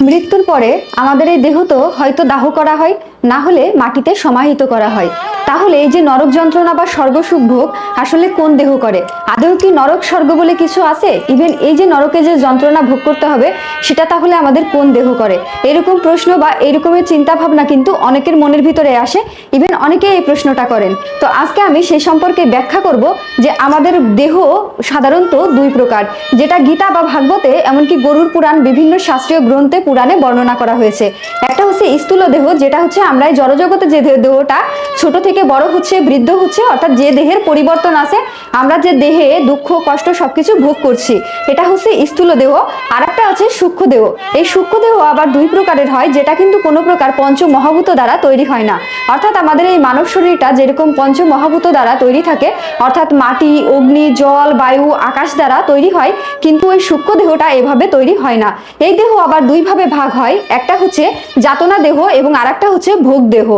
মৃত্যুর পরে আমাদের এই দেহ তো হয়তো দাহ করা হয় না হলে মাটিতে সমাহিত করা হয়। তাহলে এই যে নরক যন্ত্রণা বা স্বর্গসুখ ভোগ আসলে কোন দেহ করে? আদৌ কি নরক স্বর্গ বলে কিছু আছে? ইভেন এই যে নরকে যে যন্ত্রণা ভোগ করতে হবে, সেটা তাহলে আমাদের কোন দেহ করে? এরকম প্রশ্ন বা এরকমের চিন্তা ভাবনা কিন্তু অনেকের মনের ভিতরে আসে। ইভেন অনেকে এই প্রশ্নটা করেন। তো আজকে আমি সেই সম্পর্কে ব্যাখ্যা করব যে আমাদের দেহ সাধারণত দুই প্রকার। যেটা গীতা বা ভাগবতে, এমনকি গরুর পুরাণ বিভিন্ন শাস্ত্রীয় গ্রন্থে পুরাণে বর্ণনা করা হয়েছে। একটা হচ্ছে স্থূল দেহ, যেটা হচ্ছে আমরা এই জড়জগতে যে দেহটা ছোট থেকে বড় হচ্ছে, বৃদ্ধ হচ্ছে, অর্থাৎ যে দেহের পরিবর্তন আছে, আমরা যে দেহে দুঃখ, কষ্ট সবকিছু ভোগ করছি। এটা হচ্ছে স্থূল দেহ। আর একটা হচ্ছে সূক্ষ্ম দেহ। এই সূক্ষ্ম দেহ আবার দুই প্রকারের হয়, যেটা কিন্তু কোনো প্রকার পঞ্চ মহাভূত দ্বারা তৈরি হয় না। অর্থাৎ আমাদের এই মানব শরীরটা যেরকম পঞ্চ মহাভূত দ্বারা তৈরি থাকে, অর্থাৎ মাটি, অগ্নি, জল, বায়ু, আকাশ দ্বারা তৈরি হয়, কিন্তু ওই সূক্ষ্ম দেহটা এভাবে তৈরি হয় না। এই দেহ আবার দুইভাবে ভাগ হয়। একটা হচ্ছে যাতনা দেহ এবং আরেকটা হচ্ছে ভোগ দেহ।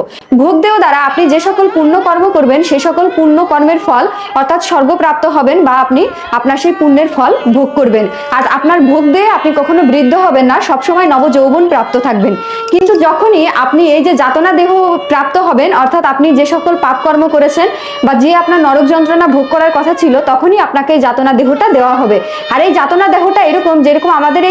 ভোগ দেহ দ্বারা আপনি যে সকল পুণ্য কর্ম করবেন, সে সকল পুণ্য কর্মের ফল অর্থাৎ স্বর্গপ্রাপ্ত হবেন বা আপনি আপনার সেই পুণ্যের ফল ভোগ করবেন। আর আপনার ভোগ দিয়ে আপনি কখনো বৃদ্ধ হবেন না, সবসময় নব যৌবন প্রাপ্ত থাকবেন। কিন্তু যখনই আপনি এই যে যাতনা দেহ প্রাপ্ত হবেন, অর্থাৎ আপনি যে সকল পাপ কর্ম করেছেন বা যে আপনার নরক যন্ত্রণা ভোগ করার কথা ছিল, তখনই আপনাকে এই যাতনা দেহটা দেওয়া হবে। আর এই যাতনা দেহটা এরকম, যেরকম আমাদের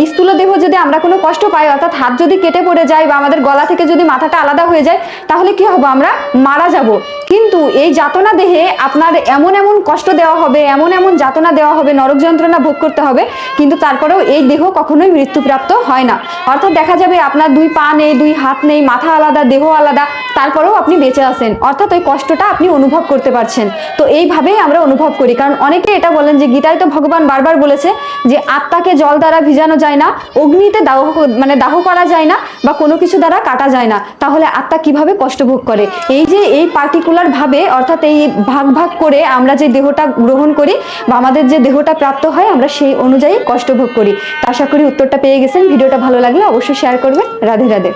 এই স্থূল দেহ যদি আমরা কোনো কষ্ট পাই, অর্থাৎ হাত যদি কেটে পড়ে যায় বা আমাদের গলা থেকে যদি মাথাটা আলাদা হয়ে যায়, তাহলে কি হবে আমরা? মারা যাব। কিন্তু এই যাতনা দেহে আপনার এমন এমন কষ্ট দেওয়া হবে, এমন এমন যাতনা দেওয়া হবে, নরক যন্ত্রণা ভোগ করতে হবে, কিন্তু তারপরেও এই দেহ কখনোই মৃত্যুপ্রাপ্ত হয় না। অর্থাৎ দেখা যাবে আপনার দুই পা নেই, দুই হাত নেই, মাথা আলাদা, দেহ আলাদা, তারপরেও আপনি বেঁচে আছেন। অর্থাৎ ওই কষ্টটা আপনি অনুভব করতে পারছেন। তো এইভাবেই আমরা অনুভব করি। কারণ অনেকে এটা বলেন যে গীতায় তো ভগবান বারবার বলেছে যে আত্মাকে জল দ্বারা ভিজানো যায় না, অগ্নিতে দাহ মানে দাহ করা যায় না বা কোনো কিছু দ্বারা কাটা যায় না, তাহলে আত্মা কীভাবে কষ্ট ভোগ করে? এই যে এই পার্টিকুলার ভাবে, অর্থাৎ এই ভাগ ভাগ করে আমরা যে দেহটা গ্রহণ করি বা আমাদের যে দেহটা প্রাপ্ত হয়, আমরা সেই অনুযায়ী কষ্ট ভোগ করি। আশা করি উত্তরটা পেয়ে গেছেন। ভিডিওটা ভালো লাগলে অবশ্যই শেয়ার করবেন। রাধে রাধে।